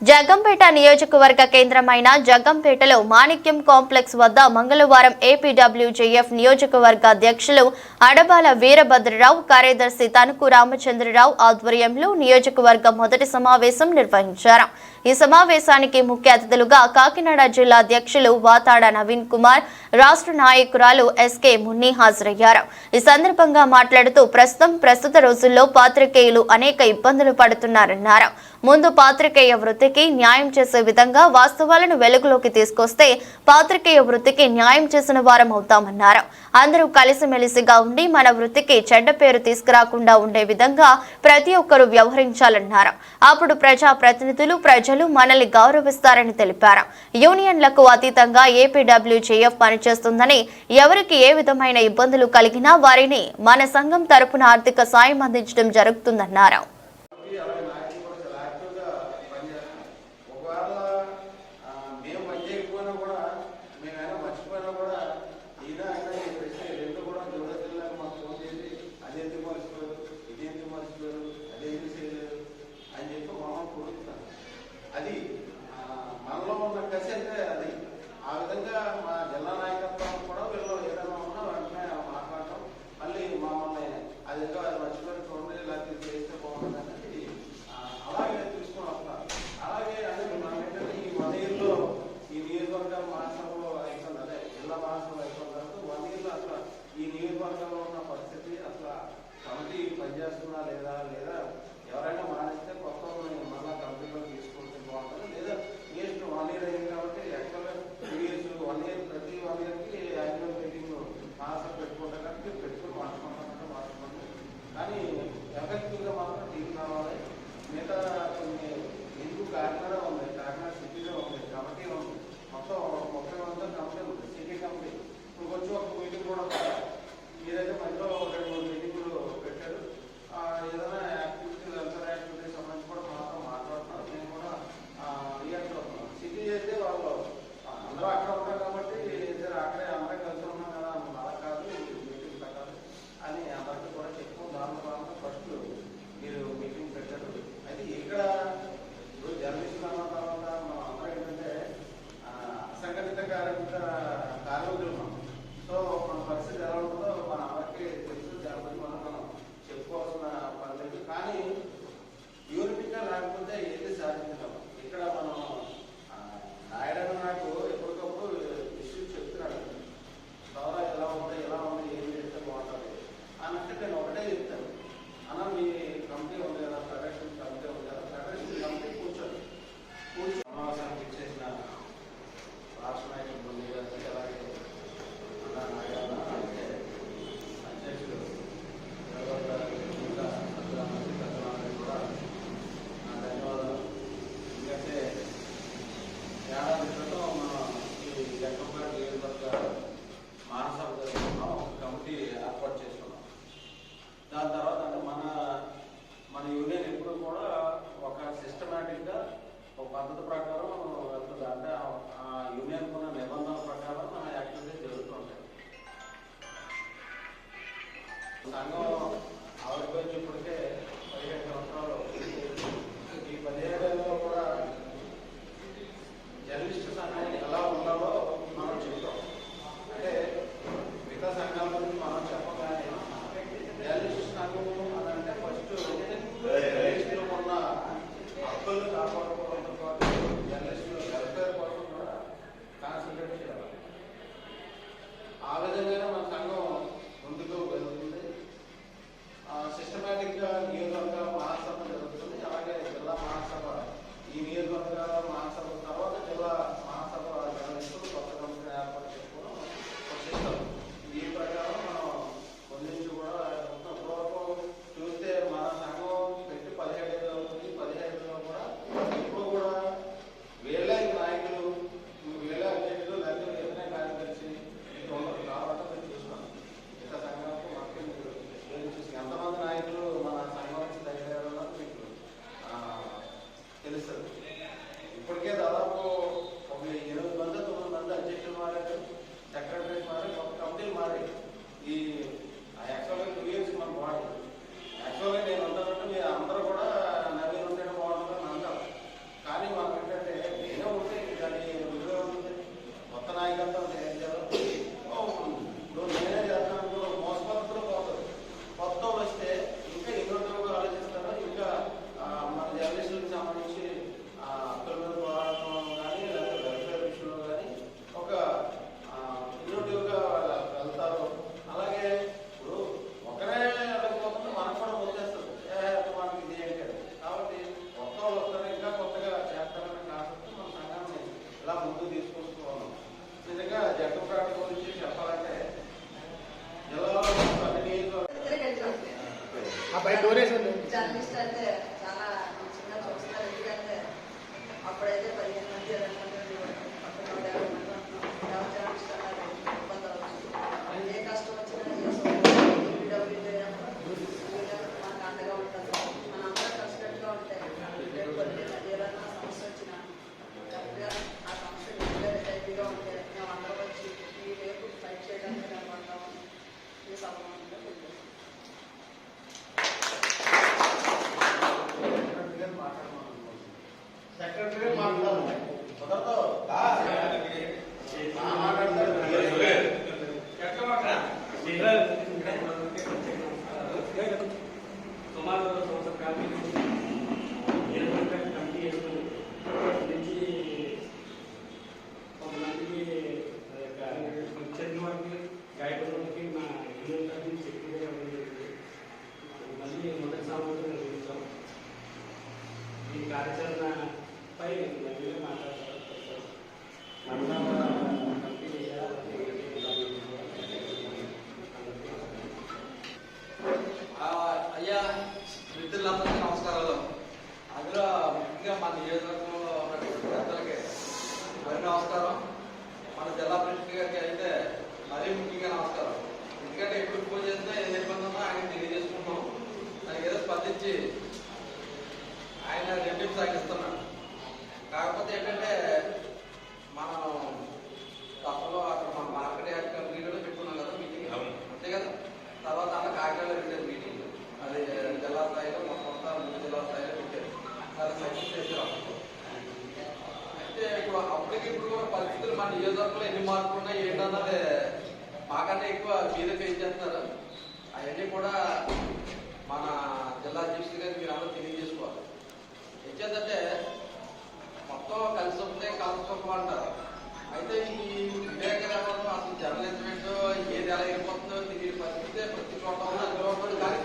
జగ్గంపేట నియోజకవర్గ కేంద్రమైన జగ్గంపేటలో మాణిక్యం కాంప్లెక్స్ వద్ద మంగళవారం ఏపీడబ్ల్యూజేఎఫ్ నియోజకవర్గ అధ్యక్షులు అడబాల వీరభద్రరావు కార్యదర్శి తణుకు రామచంద్రరావు ఆధ్వర్యంలో నియోజకవర్గ మొదటి సమావేశం నిర్వహించారు. ఈ సమావేశానికి ముఖ్య అతిథులుగా కాకినాడ జిల్లా అధ్యక్షులు వాతాడ నవీన్ కుమార్ రాష్ట్ర నాయకురాలు ఎస్కే మున్ని హాజరయ్యారు. ఈ సందర్భంగా మాట్లాడుతూ ప్రస్తుతం ప్రస్తుత రోజుల్లో పాత్రికేయులు అనేక ఇబ్బందులు పడుతున్నారన్నారు. ముందు పాత్రికేయ వృత్తికి న్యాయం చేసే విధంగా వాస్తవాలను వెలుగులోకి తీసుకొస్తే పాత్రికేయ వృత్తికి న్యాయం చేసిన వారం అవుతామన్నారు. అందరూ కలిసిమెలిసిగా ఉండి మన వృత్తికి చెడ్డ పేరు తీసుకురాకుండా ఉండే విధంగా ప్రతి ఒక్కరూ వ్యవహరించాలన్నారు. అప్పుడు ప్రజా ప్రతినిధులు ప్రజలు మనల్ని గౌరవిస్తారని తెలిపారు. యూనియన్లకు అతీతంగా ఏపీడబ్ల్యూజేఎఫ్ పనిచేస్తుందని ఎవరికి ఏ విధమైన ఇబ్బందులు కలిగినా వారిని మన సంఘం తరపున ఆర్థిక సాయం అందించడం జరుగుతుందన్నారు. ఆటోమేటిక్గా ఒక పద్ధతి ప్రకారం మనం వెళ్తుంది. అంటే ఆ యూనియన్ ఉన్న నిబంధనల ప్రకారం ఆ యాక్టివిటీస్ జరుగుతుంటాయి సంఘం ఇలా ముందుకు తీసుకొస్తూ ఉన్నాం నిజంగా జట్టు ప్రాణి గురించి చెప్పాలంటే జిల్లాలో అన్ని జర్నలిస్ట్ అంటే ಸೆಕ್ರೆಟರಿ ಮಾಡ್ತಾರೆ ಬದರ್ತಾವ ನಾ ಮಾತಾಡ್ತಾರೆ ಚಕ್ಕ ಮಾಡ್ರ ಸುಮಾರು up మీరే ఫేస్ చేస్తున్నారు? అవన్నీ కూడా మన జిల్లా అధ్యక్షుడు గారికి మీరు అందరూ తెలియజేసుకోవాలి. ఏంటంటే మొత్తం కలిసి ఉంటే కలిసి ఒక అంటారు. అయితే ఈ వివేకరమణం అసలు జర్నలిజం ఏంటో ఏది ఎలా అయిపోతుందో తెలియని పరిస్థితి ప్రతి చోట ఉన్న అందులో ఉంటుంది కానీ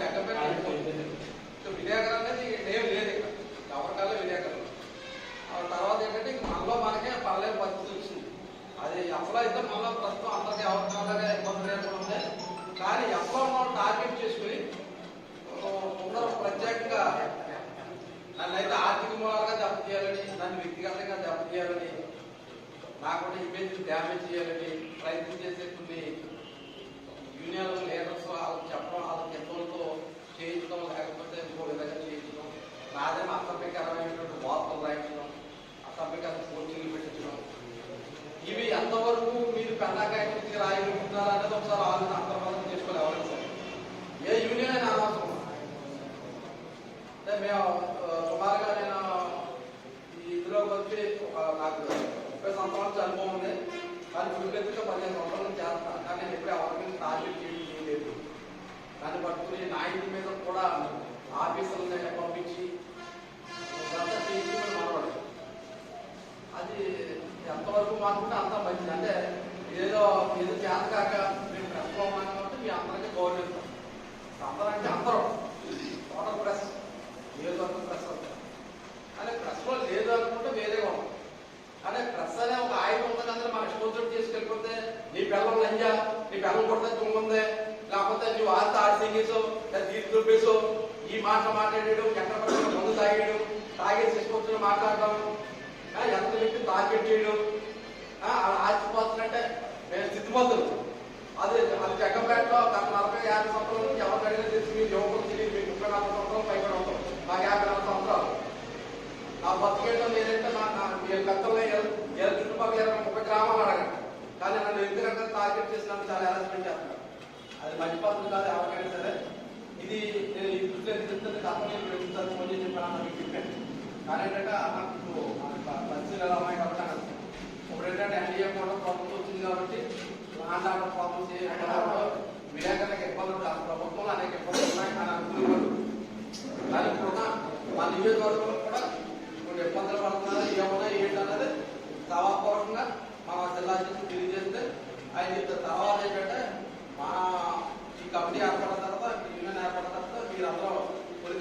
నాకుంటే డ్యామేజ్ చేయాలని ప్రయత్నం చేసే కొన్ని యూనియన్ లీడర్స్ వాళ్ళకి చెప్పడం వాళ్ళకి ఎంతోతో చేయించడం లేకపోతే ఇంకో విధంగా చేయించడం నాదేమో అసభ్యకరమైనటువంటి వార్తలు రాయించడం అసభ్యకరమైన కోచింగ్లు పెట్టించడం ఇవి ఎంతవరకు మీరు పెన్నాకాయ రాయగలుగుతున్నారా అనేది ఒకసారి ఆలోచన అంతర్గతం చేసుకోవాలి ఎవరైనా సరే. ఏ యూనియన్ అయినా అనవసరం అంటే మేము ఆ, సుమారుగా నేను ఈ ఇందులోకి వచ్చి ఒక నాకు ముప్పై సంవత్సరాల నుంచి అనుభవం ఉంది కానీ ఫుల్గా పదిహేను సంవత్సరాల నుంచి చేస్తాను కానీ నేను ఎప్పుడు ఎవరికి టార్గెట్ చేయడం చేయలేదు. దాన్ని పట్టుకుని నా ఇంటి మీద కూడా ఆఫీసులని పంపించి మనవాడు అది ఎంతవరకు మానుకుంటే అంత మంచిది. అంటే ఏదో ఏదో చేత కాక మేము ప్రెస్లో కాబట్టి మీ అందరికీ గౌరవిస్తాం. అందరంటే అందరం. టోటల్ ప్రెస్ ఏదో ప్రెస్ అంటారు కానీ ప్రెస్లో లేదు అనుకుంటే వేరేగా ఉంటాం కానీ ప్రెస్ అనే ఒక ఆయుధం ఉంది అందరూ మన స్పోన్సర్ తీసుకెళ్ళిపోతే నీ పిల్లలు లంజా నీ పిల్లలు కొడితే తుమ్ముంది లేకపోతే నువ్వు ఆస్తి ఆర్సింగేసో లేదా తీర్పు దుబ్బేసో ఈ మాట మాట్లాడేయడం ఎక్కడ పడితే ముందు తాగేయడం తాగేసి తీసుకొచ్చిన మాట్లాడడం ఎంత వ్యక్తి తాకెట్టేయడం చేయడం ఆ, అలా ఆస్తిపోతున్నట్టే మేము స్థితిమంతులు అది అది జగ్గంపేటలో గత నలభై యాభై సంవత్సరాల నుంచి ఎవరు అడిగినా తెలిసి మీరు యువకులు తెలియదు. అది మర్చిపోతుంది కాదు ఎవరికైనా సరే. ఇది ఇప్పుడు చెప్తాను ఫోన్ చేసి చెప్పాను నాకు చెప్పాను. కానీ ఏంటంటే నాకు పరిస్థితులు అమ్మాయి కాబట్టి ఇప్పుడు ఏంటంటే ఎన్డీఏ కూడా ప్రాబ్లమ్స్ వచ్చింది కాబట్టి ఆంధ్ర ప్రాబ్లమ్స్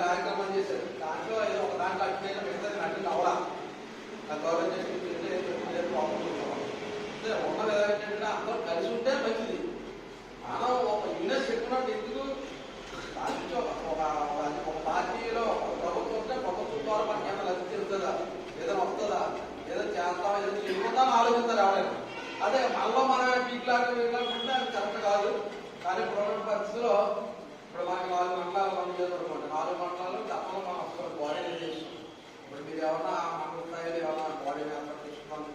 కార్యక్రమాలు చేశారు. దాంట్లో ఏదో ఒక దాంట్లో అట్లయినా మిగతా నటులు అవలా ఆ గౌరవం చేసి ఉన్న ఏంటంటే అందరూ కలిసి ఉంటే మంచిది. మనం ఒక యూనిట్ పెట్టుకున్నట్టు ఎందుకు? దానికి ఒక ఒక- పార్టీలో ఒక ప్రభుత్వం ఉంటే ప్రభుత్వం ద్వారా మనకి ఏమైనా లబ్ధి జరుగుతుందా ఏదైనా వస్తుందా? ఏదో చేస్తాం ఏదో చేయకుండా ఆలోచిస్తారు ఎవరైనా. అదే మనలో మన పీక్లాగా వీళ్ళకుంటే వాళ్ళు మండలాలు గతంలో మనం ఒకసారి బాడీ చేసి ఇప్పుడు మీరు ఏమన్నా మన స్థాయిలో ఏమన్నా బాడీ మెంబర్ తీసుకున్నాను